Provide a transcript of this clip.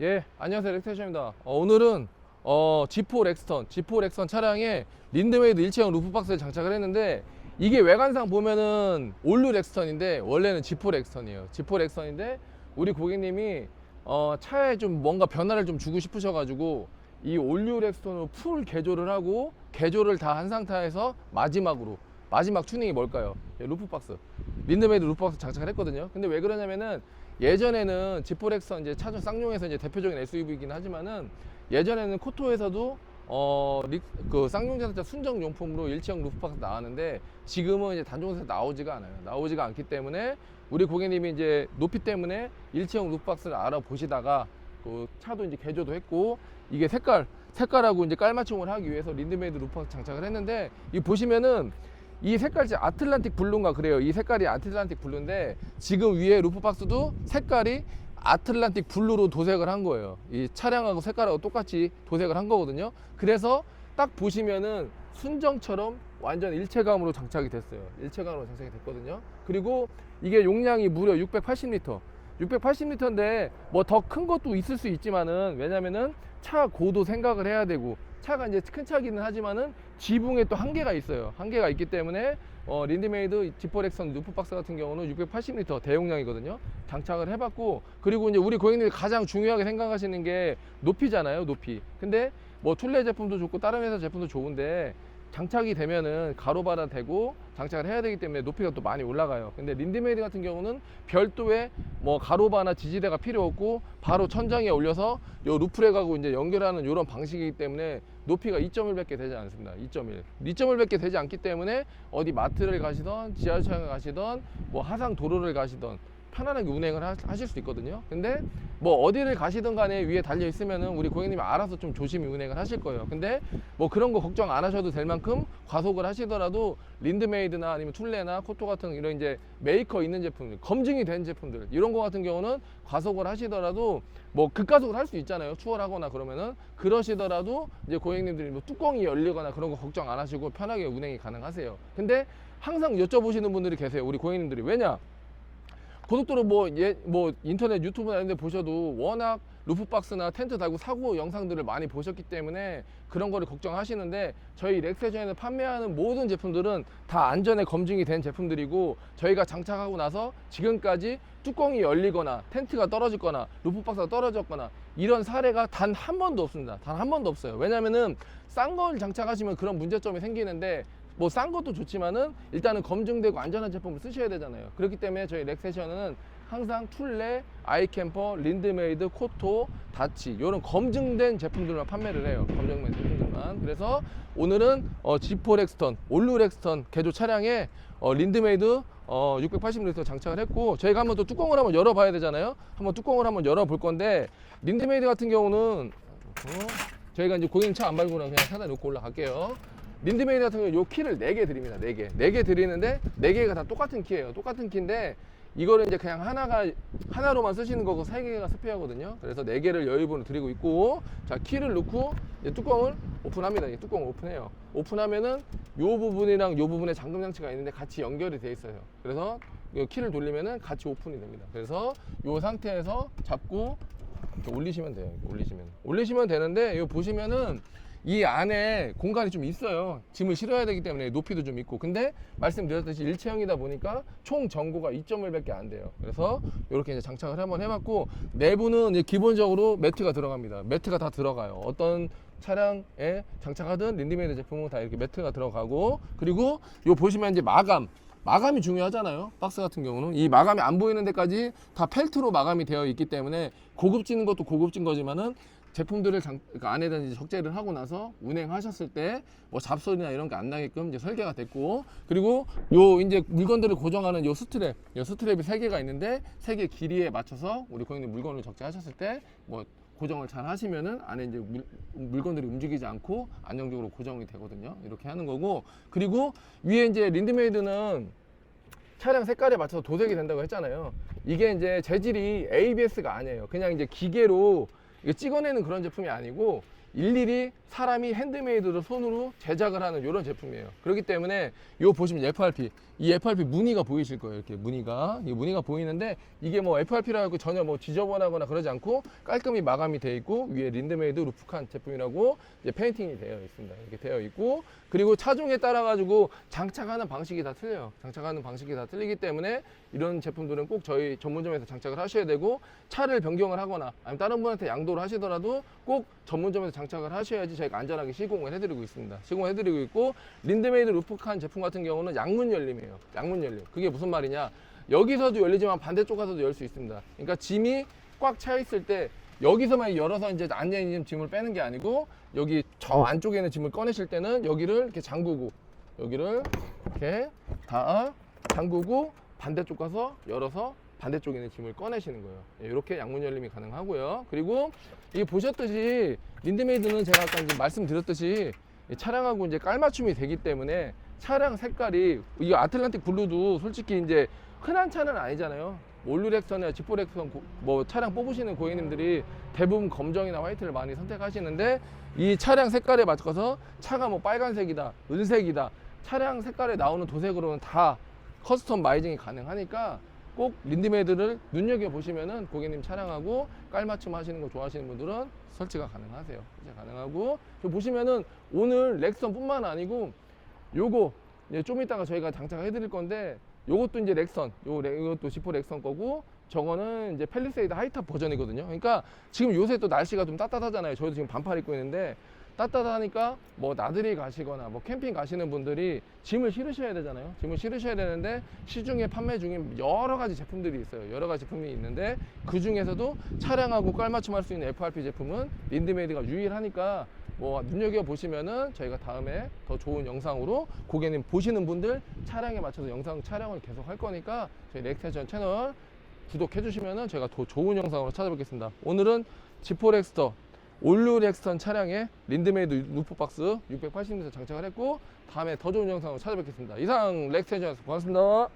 예, 안녕하세요. 렉테션입니다. 어, 오늘은 어, G4 렉스턴, G4 렉스턴 차량에 린드메이드 일체형 루프 박스를 장착을 했는데 이게 외관상 보면은 올류 렉스턴인데 원래는 G4 렉스턴이에요. G4 렉스턴인데 우리 고객님이 어, 차에 좀 뭔가 변화를 좀 주고 싶으셔가지고 이 올류 렉스턴으로 풀 개조를 하고 개조를 다 한 상태에서 마지막으로 마지막 튜닝이 뭘까요? 예, 루프 박스. 린드메이드 루프 박스 장착을 했거든요. 근데 왜 그러냐면은 예전에는 지포렉선 이제 차종 쌍용에서 이제 대표적인 SUV이긴 하지만은 예전에는 코토에서도 어, 리, 그 쌍용 자동차 순정 용품으로 일체형 루프 박스 나왔는데 지금은 이제 단종에서 나오지가 않아요. 나오지가 않기 때문에 우리 고객님이 이제 높이 때문에 일체형 루프 박스를 알아보시다가 그 차도 이제 개조도 했고 이게 색깔 색깔하고 이제 깔맞춤을 하기 위해서 린드메이드 루프 박스 장착을 했는데 이 보시면은 이 색깔이 아틀란틱 블루인가 그래요. 이 색깔이 아틀란틱 블루인데 지금 위에 루프 박스도 색깔이 아틀란틱 블루로 도색을 한 거예요. 이 차량하고 색깔하고 똑같이 도색을 한 거거든요. 그래서 딱 보시면은 순정처럼 완전 일체감으로 장착이 됐어요. 일체감으로 장착이 됐거든요. 그리고 이게 용량이 무려 680리터. 680리터인데 뭐 더 큰 것도 있을 수 있지만은 왜냐면은 차 고도 생각을 해야 되고 차가 이제 큰 차기는 하지만은 지붕에 또 한계가 있어요. 한계가 있기 때문에 어, 린드메이드 지퍼렉선 루프박스 같은 경우는 680리터 대용량이거든요. 장착을 해봤고 그리고 이제 우리 고객님이 가장 중요하게 생각하시는 게 높이잖아요. 높이. 근데 뭐 툴레 제품도 좋고 다른 회사 제품도 좋은데 장착이 되면은 가로바라 되고 장착을 해야 되기 때문에 높이가 또 많이 올라가요. 근데 린드메이드 같은 경우는 별도의 뭐 가로바나 지지대가 필요 없고 바로 천장에 올려서 요 루프렉하고 이제 연결하는 이런 방식이기 때문에 높이가 2.1밖에 되지 않습니다. 2.1. 2.1밖에 되지 않기 때문에 어디 마트를 가시던 지하철에 가시던 뭐 하상 도로를 가시던 편안하게 운행을 하- 하실 수 있거든요. 근데 뭐 어디를 가시든 간에 위에 달려 있으면은 우리 고객님이 알아서 좀 조심히 운행을 하실 거예요. 근데 뭐 그런 거 걱정 안 하셔도 될 만큼 과속을 하시더라도 린드메이드나 아니면 툴레나 코토 같은 이런 이제 메이커 있는 제품들, 검증이 된 제품들 이런 거 같은 경우는 과속을 하시더라도 뭐 급가속을 할 수 있잖아요. 추월하거나 그러면은 그러시더라도 이제 고객님들이 뭐 뚜껑이 열리거나 그런 거 걱정 안 하시고 편하게 운행이 가능하세요. 근데 항상 여쭤보시는 분들이 계세요. 우리 고객님들이 왜냐? 고속도로 뭐, 예, 뭐 인터넷 유튜브나 이런 데 보셔도 워낙 루프박스나 텐트 달고 사고 영상들을 많이 보셨기 때문에 그런 거를 걱정하시는데 저희 렉세션에서 판매하는 모든 제품들은 다 안전에 검증이 된 제품들이고 저희가 장착하고 나서 지금까지 뚜껑이 열리거나 텐트가 떨어지거나 루프박스가 떨어졌거나 이런 사례가 단 한 번도 없습니다. 단 한 번도 없어요. 왜냐면은 싼 걸 장착하시면 그런 문제점이 생기는데 뭐 싼 것도 좋지만은 일단은 검증되고 안전한 제품을 쓰셔야 되잖아요. 그렇기 때문에 저희 렉세션은 항상 툴레, 아이캠퍼, 린드메이드, 코토, 다치 이런 검증된 제품들만 판매를 해요. 검증된 제품들만. 그래서 오늘은 어, G4 렉스턴, 올루 렉스턴 개조 차량에 어, 린드메이드 어, 680리터 장착을 했고 저희가 한번 또 뚜껑을 한번 열어봐야 되잖아요. 한번 뚜껑을 한번 열어볼 건데 린드메이드 같은 경우는 어, 저희가 이제 고객님 차 안 밟고 그냥 사다 놓고 올라갈게요. 린드메이드 같은 경우 요 키를 4개 드립니다. 4개. 4개 드리는데 4개가 다 똑같은 키예요. 똑같은 키인데 이거를 이제 그냥 하나가 하나로만 쓰시는 거고 3개가 스페어거든요. 그래서 4개를 여유분을 드리고 있고 자, 키를 넣고 뚜껑을 오픈합니다. 이 뚜껑을 오픈해요. 오픈하면은 요 부분이랑 요 부분에 잠금 장치가 있는데 같이 연결이 돼 있어요. 그래서 이 키를 돌리면은 같이 오픈이 됩니다. 그래서 요 상태에서 잡고 올리시면 돼요. 올리시면. 올리시면 되는데 이거 보시면은 이 안에 공간이 좀 있어요. 짐을 실어야 되기 때문에 높이도 좀 있고. 근데 말씀드렸듯이 일체형이다 보니까 총 전고가 2.1밖에 안 돼요. 그래서 이렇게 이제 장착을 한번 해봤고 내부는 기본적으로 매트가 들어갑니다. 매트가 다 들어가요. 어떤 차량에 장착하든 린디메이드 제품은 다 이렇게 매트가 들어가고 그리고 요 보시면 이제 마감 마감이 중요하잖아요. 박스 같은 경우는 이 마감이 안 보이는 데까지 다 펠트로 마감이 되어 있기 때문에 고급진 것도 고급진 거지만은 제품들을 장, 그 안에다 이제 적재를 하고 나서 운행하셨을 때 뭐 잡소리나 이런 게 안 나게끔 이제 설계가 됐고 그리고 요 이제 물건들을 고정하는 요 스트랩, 요 스트랩이 세 개가 있는데 세 개 길이에 맞춰서 우리 고객님 물건을 적재하셨을 때 뭐 고정을 잘 하시면은 안에 이제 물, 물건들이 움직이지 않고 안정적으로 고정이 되거든요. 이렇게 하는 거고 그리고 위에 이제 린드메이드는 차량 색깔에 맞춰서 도색이 된다고 했잖아요. 이게 이제 재질이 ABS가 아니에요. 그냥 이제 기계로 이게 찍어내는 그런 제품이 아니고 일일이 사람이 핸드메이드로 손으로 제작을 하는 이런 제품이에요. 그렇기 때문에 요 보시면 FRP 이 FRP 무늬가 보이실 거예요. 이렇게 무늬가 이 무늬가 보이는데 이게 뭐 FRP라 고 전혀 뭐 지저분하거나 그러지 않고 깔끔히 마감이 되어 있고 위에 린드메이드 루프칸 제품이라고 이제 페인팅이 되어 있습니다. 이렇게 되어 있고 그리고 차종에 따라 가지고 장착하는 방식이 다 틀려요. 장착하는 방식이 다 틀리기 때문에 이런 제품들은 꼭 저희 전문점에서 장착을 하셔야 되고 차를 변경을 하거나 아니면 다른 분한테 양도를 하시더라도 꼭 전문점에서 장 착을 하셔야지 저희가 안전하게 시공을 해드리고 있습니다. 시공을 해드리고 있고 린드메이드 루프칸 제품 같은 경우는 양문 열림이에요. 양문 열림. 그게 무슨 말이냐? 여기서도 열리지만 반대쪽 가서도 열 수 있습니다. 그러니까 짐이 꽉 차 있을 때 여기서만 열어서 이제 앉아 있는 짐을 빼는 게 아니고 여기 저 안쪽에 있는 짐을 꺼내실 때는 여기를 이렇게 잠그고 여기를 이렇게 다 잠그고 반대쪽 가서 열어서 반대쪽에 있는 짐을 꺼내시는 거예요. 예, 이렇게 양문 열림이 가능하고요. 그리고 이게 보셨듯이 린드메이드는 제가 아까 이제 말씀드렸듯이 이 차량하고 이제 깔맞춤이 되기 때문에 차량 색깔이 이 아틀란틱 블루도 솔직히 이제 흔한 차는 아니잖아요. 올류렉선이나 지포렉선 고- 뭐 차량 뽑으시는 고객님들이 대부분 검정이나 화이트를 많이 선택하시는데 이 차량 색깔에 맞춰서 차가 뭐 빨간색이다, 은색이다, 차량 색깔에 나오는 도색으로는 다 커스텀 마이징이 가능하니까 꼭 린드메이드를 눈여겨 보시면은 고객님 차량하고 깔맞춤 하시는 거 좋아하시는 분들은 설치가 가능하세요. 설치 가능하고 저 보시면은 오늘 렉선 뿐만 아니고 요거 이제 좀 이따가 저희가 장착해 드릴 건데 요것도 이제 렉선, 요 레- 요것도 지포 렉선 거고 저거는 이제 펠리세이드 하이탑 버전이거든요. 그러니까 지금 요새 또 날씨가 좀 따뜻하잖아요. 저희도 지금 반팔 입고 있는데 따뜻하니까 뭐 나들이 가시거나 뭐 캠핑 가시는 분들이 짐을 실으셔야 되잖아요. 짐을 실으셔야 되는데 시중에 판매 중인 여러 가지 제품들이 있어요. 여러 가지 제품이 있는데 그 중에서도 차량하고 깔맞춤 할 수 있는 FRP 제품은 린드메이드가 유일하니까 뭐 눈여겨 보시면은 저희가 다음에 더 좋은 영상으로 고객님 보시는 분들 차량에 맞춰서 영상 촬영을 계속 할 거니까 저희 렉스텐션 채널 구독해 주시면은 제가 더 좋은 영상으로 찾아뵙겠습니다. 오늘은 지포렉스터 올류 렉스턴 차량에 린드메이드 루프박스 680m 장착을 했고 다음에 더 좋은 영상으로 찾아뵙겠습니다. 이상 렉스텐션에서 고맙습니다.